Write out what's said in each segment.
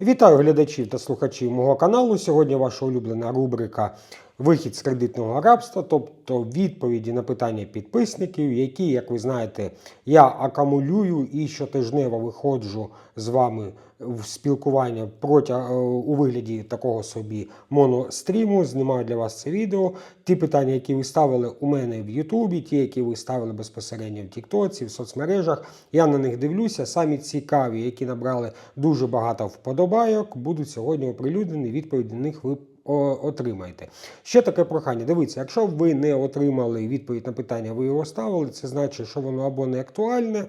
Вітаю глядачів та слухачів мого каналу. Сьогодні ваша улюблена рубрика Вихід з кредитного рабства, тобто відповіді на питання підписників, які, як ви знаєте, я акумулюю і щотижнево виходжу з вами в спілкування протяг, е, у вигляді такого собі моностріму. Знімаю для вас це відео. Ті питання, які ви ставили у мене в Ютубі, ті, які ви ставили безпосередньо в Тіктоці, в соцмережах. Я на них дивлюся. Самі цікаві, які набрали дуже багато вподобайок, будуть сьогодні оприлюднені. Відповіді на них ви отримаєте. Ще таке прохання. Дивіться, якщо ви не отримали відповідь на питання, ви його ставили, це значить, що воно або не актуальне,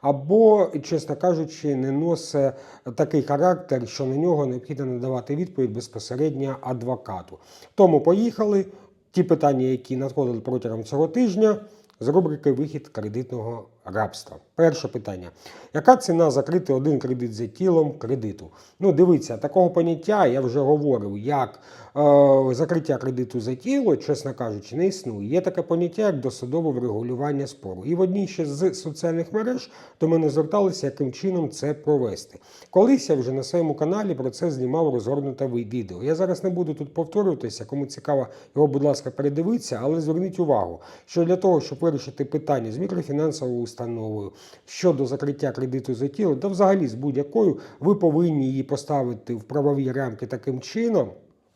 або, чесно кажучи, не носить такий характер, що на нього необхідно надавати відповідь безпосередньо адвокату. Тому поїхали. Ті питання, які надходили протягом цього тижня, з рубрики Вихід кредитного рабства. Перше питання: яка ціна закрити один кредит за тілом кредиту? Ну, дивіться, такого поняття я вже говорив, як е, закриття кредиту за тіло, чесно кажучи, не існує. Є таке поняття, як досудове врегулювання спору. І в одній ще з соціальних мереж до мене зверталися, яким чином це провести. Колись я вже на своєму каналі про це знімав розгорнуте відео. Я зараз не буду тут повторюватися, кому цікаво, його, будь ласка, передивіться, але зверніть увагу, що для того, щоб вирішити питання з мікрофінансовою установою щодо закриття кредиту за тіло, да взагалі з будь-якою, ви повинні її поставити в правові рамки таким чином.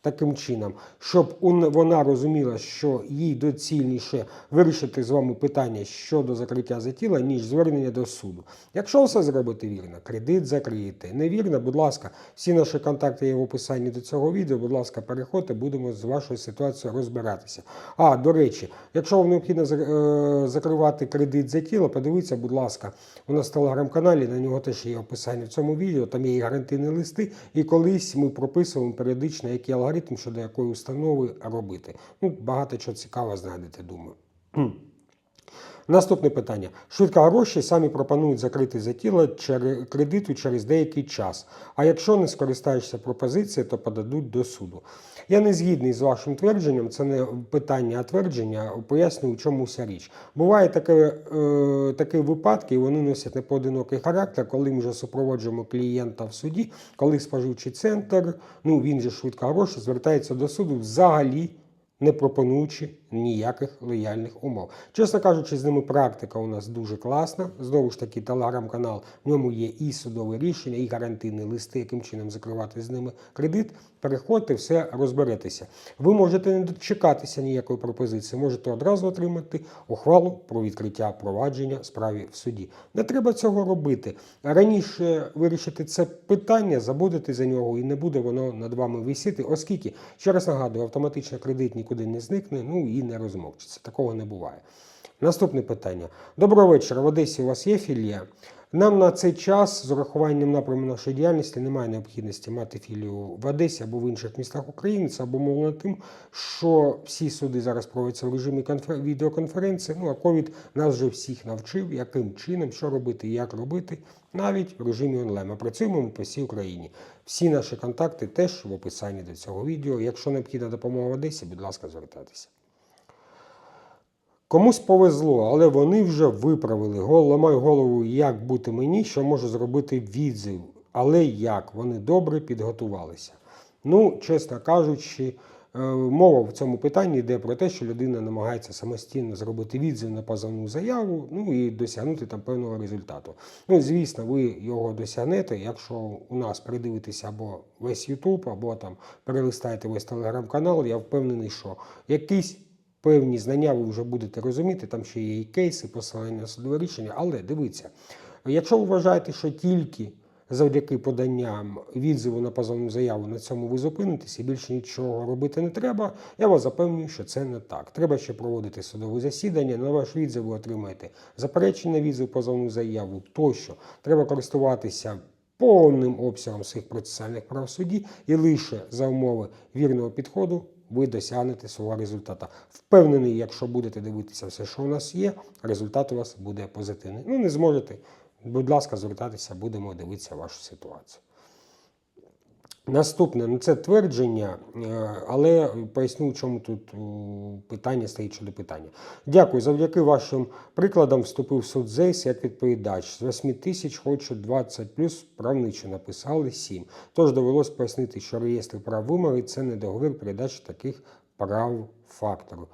Таким чином, щоб вона розуміла, що їй доцільніше вирішити з вами питання щодо закриття за тіла, ніж звернення до суду. Якщо все зробити вірно, кредит закриєте. Невірно, будь ласка, всі наші контакти є в описанні до цього відео. Будь ласка, переходьте, будемо з вашою ситуацією розбиратися. А, до речі, якщо вам необхідно е, закривати кредит за тіло, подивіться, будь ласка, у нас в телеграм-каналі, на нього теж є описання в цьому відео, там є і гарантійні листи, і колись ми прописуємо періодично, який алгоритм щодо якої установи робити. Ну, багато чого цікавого знайдете, думаю. Наступне питання. Швидко гроші самі пропонують закрити за тіло кредиту через деякий час. А якщо не скористаєшся пропозицією, то подадуть до суду. Я не згідний з вашим твердженням, це не питання, а твердження. Пояснюю, у чому вся річ. Буває таке, е, такі випадки, і вони носять непоодинокий характер, коли ми вже супроводжуємо клієнта в суді, коли споживчий центр, ну він же швидко гроші, звертається до суду взагалі не пропонуючи ніяких лояльних умов. Чесно кажучи, з ними практика у нас дуже класна. Знову ж таки, телеграм-канал, в ньому є і судове рішення, і гарантійні листи, яким чином закривати з ними кредит. Переходьте, все розберетеся. Ви можете не дочекатися ніякої пропозиції, можете одразу отримати ухвалу про відкриття провадження справі в суді. Не треба цього робити. Раніше вирішити це питання, забудете за нього, і не буде воно над вами висіти, оскільки, ще раз нагадую, автоматично кредит нікуди не зникне, ну і не розмовчиться. Такого не буває. Наступне питання. Доброго вечора. В Одесі у вас є філія? Нам на цей час з урахуванням напряму нашої діяльності немає необхідності мати філію в Одесі або в інших містах України. Це обумовлено тим, що всі суди зараз проводяться в режимі конфер... відеоконференції. Ну а ковід нас вже всіх навчив, яким чином, що робити як робити, навіть в режимі онлайн. Ми працюємо ми по всій Україні. Всі наші контакти теж в описанні до цього відео. Якщо необхідна допомога в Одесі, будь ласка, звертайтеся. Комусь повезло, але вони вже виправили. Гол, ламаю голову, як бути мені, що можу зробити відзив. Але як? Вони добре підготувалися. Ну, чесно кажучи, е, мова в цьому питанні йде про те, що людина намагається самостійно зробити відзив на позовну заяву, ну і досягнути там певного результату. Ну, звісно, ви його досягнете, якщо у нас передивитися або весь Ютуб, або там перелистаєте весь телеграм-канал, я впевнений, що якийсь певні знання ви вже будете розуміти, там ще є і кейси, посилання на судове рішення. Але дивіться, якщо ви вважаєте, що тільки завдяки поданням відзиву на позовну заяву на цьому ви зупинитесь і більше нічого робити не треба, я вас запевнюю, що це не так. Треба ще проводити судове засідання. На ваш відзив ви отримаєте заперечення відзиву, позовну заяву тощо. Треба користуватися повним обсягом своїх процесуальних прав суді і лише за умови вірного підходу ви досягнете свого результату. Впевнений, якщо будете дивитися все, що у нас є, результат у вас буде позитивний. Ну, не зможете, будь ласка, звертатися, будемо дивитися вашу ситуацію. Наступне, ну це твердження, е, але поясню, чому тут питання стоїть щодо питання. Дякую. Завдяки вашим прикладам вступив в суд ЗЕС як відповідач. З 8 тисяч хочу 20 плюс правничу написали 7. Тож довелось пояснити, що реєстр прав вимоги це не договір передачі таких прав фактору.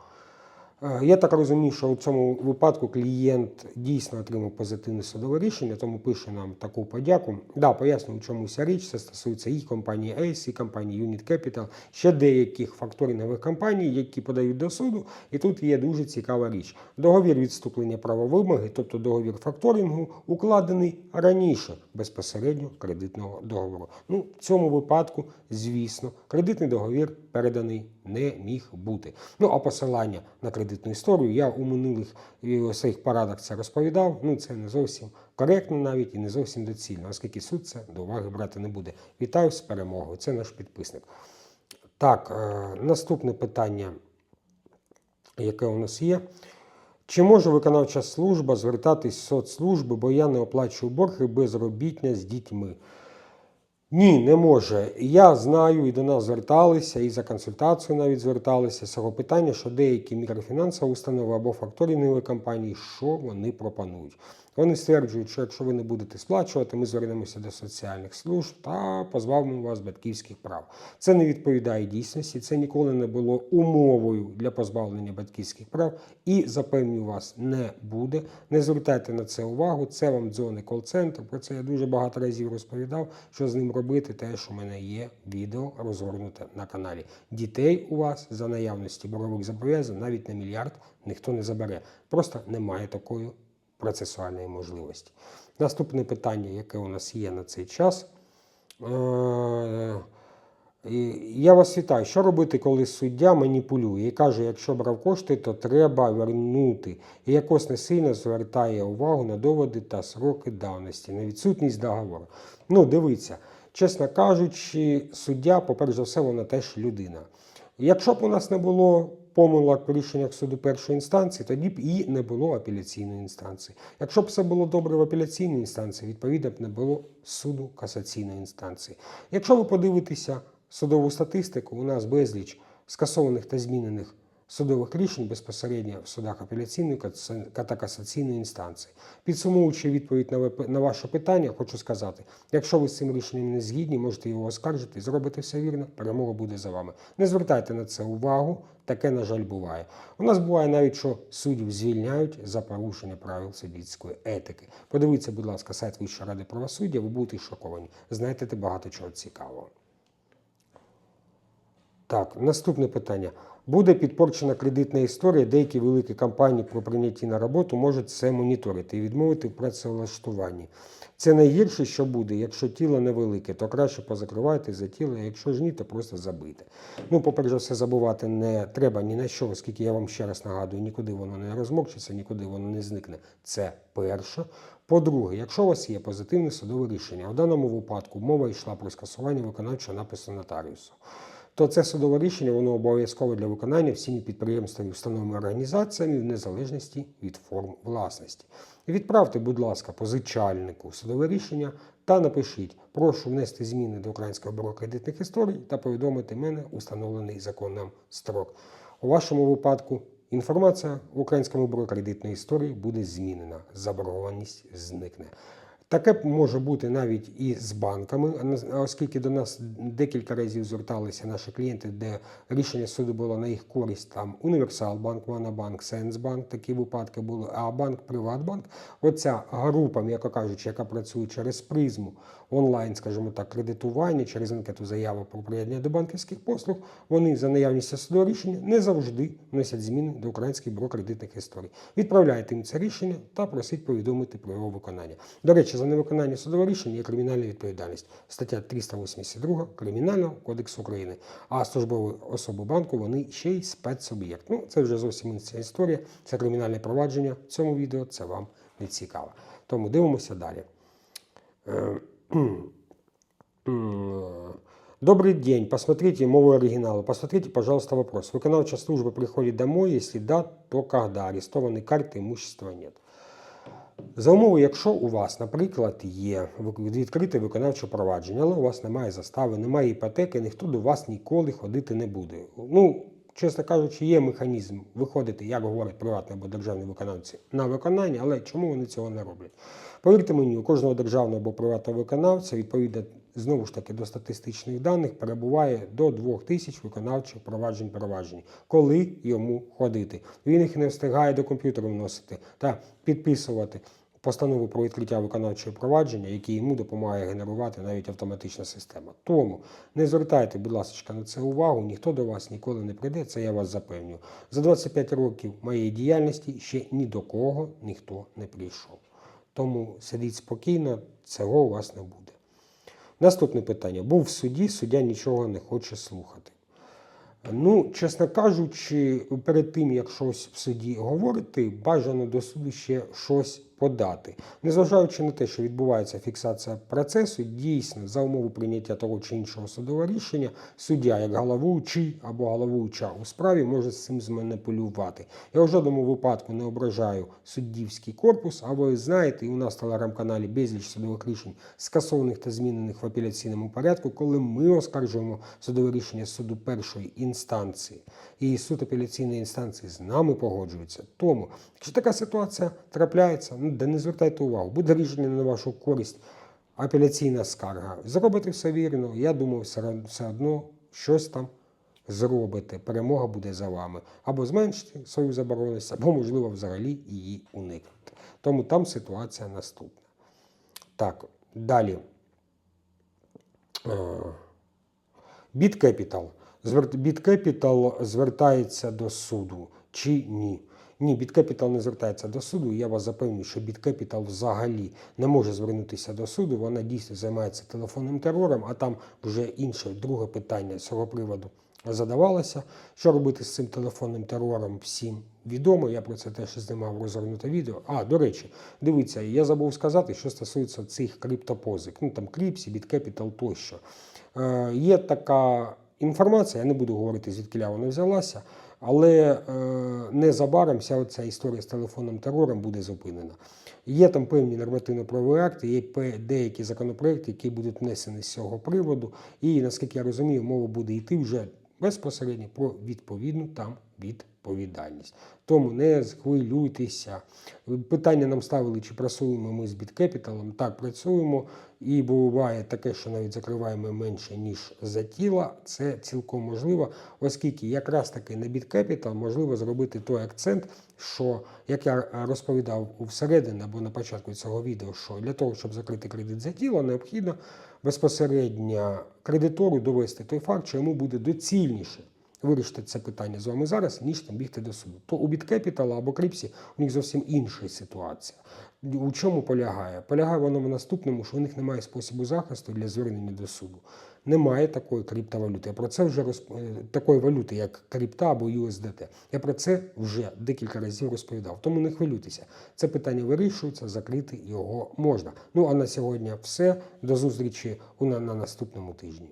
Е, Я так розумію, що у цьому випадку клієнт дійсно отримав позитивне судове рішення, тому пише нам таку подяку. Да, пояснюю, чому вся річ. Це стосується і компанії ACE, і компанії Unit Capital, ще деяких факторингових компаній, які подають до суду. І тут є дуже цікава річ. Договір відступлення права вимоги, тобто договір факторингу, укладений раніше безпосередньо кредитного договору. Ну, в цьому випадку, звісно, кредитний договір переданий не міг бути. Ну а посилання на кредитну історію я у минулих е, своїх порадах це розповідав. Ну це не зовсім коректно навіть і не зовсім доцільно, оскільки суд це до уваги брати не буде. Вітаю з перемогою. Це наш підписник. Так, е, наступне питання, яке у нас є. Чи може виконавча служба звертатись в соцслужби, бо я не оплачую борги безробітня з дітьми? Ні, не може. Я знаю, і до нас зверталися, і за консультацію навіть зверталися з цього питання, що деякі мікрофінансові установи або факторингові компанії, що вони пропонують. Вони стверджують, що якщо ви не будете сплачувати, ми звернемося до соціальних служб та позбавимо вас батьківських прав. Це не відповідає дійсності, це ніколи не було умовою для позбавлення батьківських прав. І запевнюю вас, не буде. Не звертайте на це увагу. Це вам дзвони кол-центр. Про це я дуже багато разів розповідав, що з ним робити. Теж у мене є відео розгорнуте на каналі. Дітей у вас за наявності борових зобов'язань навіть на мільярд ніхто не забере. Просто немає такої процесуальної можливості. Наступне питання, яке у нас є на цей час. Е, Я вас вітаю. Що робити, коли суддя маніпулює і каже, якщо брав кошти, то треба вернути. І якось не сильно звертає увагу на доводи та сроки давності, на відсутність договору. Ну, дивіться, чесно кажучи, суддя, по-перше за все, вона теж людина. Якщо б у нас не було помилок в рішеннях суду першої інстанції, тоді б і не було апеляційної інстанції. Якщо б все було добре в апеляційній інстанції, відповідно б не було суду касаційної інстанції. Якщо ви подивитеся судову статистику, у нас безліч скасованих та змінених судових рішень безпосередньо в судах апеляційної та касаційної інстанції. Підсумовуючи відповідь на ваше питання, хочу сказати: якщо ви з цим рішенням не згідні, можете його оскаржити, зробите все вірно, перемога буде за вами. Не звертайте на це увагу. Таке, на жаль, буває. У нас буває навіть, що суддів звільняють за порушення правил суддівської етики. Подивіться, будь ласка, сайт Вищої ради правосуддя, ви будете шоковані. Знайдете багато чого цікавого. Так, наступне питання. Буде підпорчена кредитна історія. Деякі великі компанії про прийняті на роботу можуть це моніторити і відмовити в працевлаштуванні. Це найгірше, що буде. Якщо тіло невелике, то краще позакривайте за тіло, а якщо ж ні, то просто забити. Ну, по-перше, все забувати не треба ні на що, оскільки я вам ще раз нагадую, нікуди воно не розмокчиться, нікуди воно не зникне. Це перше. По-друге, якщо у вас є позитивне судове рішення, в даному випадку мова йшла про скасування виконавчого напису нотаріусу то це судове рішення воно обов'язкове для виконання всіми підприємствами, установами організаціями в незалежності від форм власності. Відправте, будь ласка, позичальнику судове рішення та напишіть: прошу внести зміни до Українського бюро кредитних історій та повідомити мене у встановлений законом строк. У вашому випадку інформація в Українському бюро кредитної історії буде змінена. Заборгованість зникне. Таке може бути навіть і з банками, оскільки до нас декілька разів зверталися наші клієнти, де рішення суду було на їх користь. Там Універсалбанк, Монобанк, Сенсбанк, такі випадки були, а банк, Приватбанк. Оця група, м'яко кажучи, яка працює через призму онлайн, скажімо так, кредитування, через анкету заяви про приєднання до банківських послуг, вони за наявністю судового рішення не завжди вносять зміни до Українського бюро кредитних історій. Відправляйте їм це рішення та просіть повідомити про його виконання. До речі, за невиконання судового рішення є кримінальна відповідальність. Стаття 382 Кримінального кодексу України. А службові особи банку вони ще й спецсуб'єкт. Ну, це вже зовсім інша історія. Це кримінальне провадження. В цьому відео це вам не цікаво. Тому дивимося далі. Е, М, Добрый день. Посмотрите мову оригинала. Посмотрите, пожалуйста, вопрос. Выполнявчая служба приходит домой. Если да, то когда? Арестованной карты, имущества нет. За умови, якщо у вас, наприклад, є вик- відкрите виконавче провадження, але у вас немає застави, немає іпотеки, ніхто до вас ніколи ходити не буде. Ну, чесно кажучи, є механізм виходити, як говорять приватні або державні виконавці, на виконання, але чому вони цього не роблять? Повірте мені, у кожного державного або приватного виконавця, відповідно знову ж таки до статистичних даних, перебуває до 2 тисяч виконавчих проваджень проваджень, коли йому ходити. Він їх не встигає до комп'ютера вносити та підписувати постанову про відкриття виконавчого провадження, які йому допомагає генерувати навіть автоматична система. Тому не звертайте, будь ласка, на це увагу, ніхто до вас ніколи не прийде, це я вас запевнюю. За 25 років моєї діяльності ще ні до кого ніхто не прийшов. Тому сидіть спокійно, цього у вас не буде. Наступне питання. Був в суді, суддя нічого не хоче слухати. Ну, чесно кажучи, перед тим, як щось в суді говорити, бажано до суду ще щось подати. Незважаючи на те, що відбувається фіксація процесу, дійсно, за умови прийняття того чи іншого судового рішення, суддя, як головуючий або головуюча у справі, може з цим зманіпулювати. Я в жодному випадку не ображаю суддівський корпус, а ви знаєте, і у нас в телеграм-каналі безліч судових рішень, скасованих та змінених в апеляційному порядку, коли ми оскаржуємо судове рішення суду першої інстанції. І суд апеляційної інстанції з нами погоджується. Тому, якщо така ситуація трапляється, де не звертайте увагу, буде рішення на вашу користь, апеляційна скарга. Зробите все вірно, я думаю, все, одно щось там зробите. Перемога буде за вами. Або зменшити свою забороненість, або, можливо, взагалі її уникнути. Тому там ситуація наступна. Так, далі. Е, BitCapital. Звер- звертається до суду чи ні? Ні, BitCapital не звертається до суду. Я вас запевнюю, що BitCapital взагалі не може звернутися до суду. Вона дійсно займається телефонним терором, а там вже інше друге питання з цього приводу задавалося. Що робити з цим телефонним терором, всім відомо. Я про це теж знімав розгорнуте відео. А, до речі, дивіться, я забув сказати, що стосується цих криптопозик. Ну там Кріпсі, BitCapital тощо. Е, є така інформація, я не буду говорити, звідки вона взялася, але е, незабаром вся ця історія з телефонним терором буде зупинена. Є там певні нормативно-правові акти, є деякі законопроекти, які будуть внесені з цього приводу. І наскільки я розумію, мова буде йти вже безпосередньо про відповідну там відповідальність. Тому не хвилюйтеся. Питання нам ставили, чи працюємо ми з біткепіталом. Так, працюємо. І буває таке, що навіть закриваємо менше, ніж за тіла. Це цілком можливо, оскільки якраз таки на біткепітал можливо зробити той акцент, що, як я розповідав всередині або на початку цього відео, що для того, щоб закрити кредит за тіло, необхідно безпосередньо кредитору довести той факт, що йому буде доцільніше вирішити це питання з вами зараз, ніж там бігти до суду. То у BitCapital або Кріпсі у них зовсім інша ситуація. У чому полягає? Полягає воно в наступному, що у них немає способу захисту для звернення до суду. Немає такої криптовалюти. Я про це вже розп... е, такої валюти, як крипта або USDT. Я про це вже декілька разів розповідав. Тому не хвилюйтеся. Це питання вирішується, закрити його можна. Ну а на сьогодні все. До зустрічі на, на наступному тижні.